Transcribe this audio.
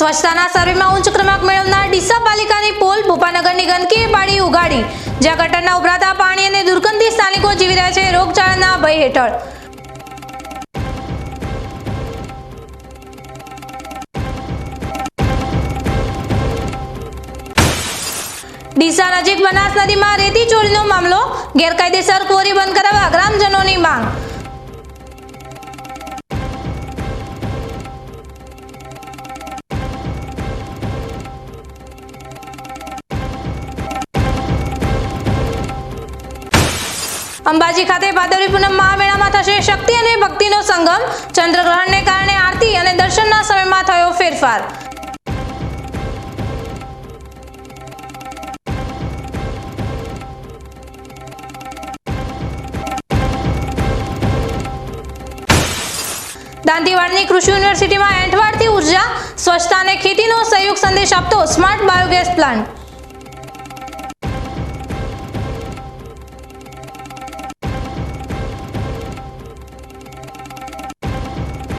સ્વચ્છતાના સર્વેમાં ઉચ્ચ ક્રમાંક મેળવનાર ડીસા પાલિકાની પોલ ભોપાનગરની ગંદકી પાણી ઉગાડી, જ્યાં ગટરના ઉભરાતા પાણી અને દુર્ગંધી સ્થાનિકો જીવી રહ્યા છે રોગચાળાના ભય હેઠળ. ડીસા નજીક બનાસ નદીમાં રેતી ચોરીનો મામલો ગેરકાયદેસર કોરી બંધ કરાવવા ગ્રામજનોની માંગ. અંબાજી ખાતે ભાદરવી પૂનમ મહામેળામાં થશે શક્તિ અને ભક્તિનો સંગમ. ચંદ્રગ્રહણને કારણે આરતી અને દર્શનના સમયમાં થયો ફેરફાર. દાંતીવાડની કૃષિ યુનિવર્સિટીમાં એંઠવાડથી ઊર્જા, સ્વચ્છતા અને ખેતીનો સંયુક્ત સંદેશ આપતો સ્માર્ટ બાયોગેસ પ્લાન્ટ.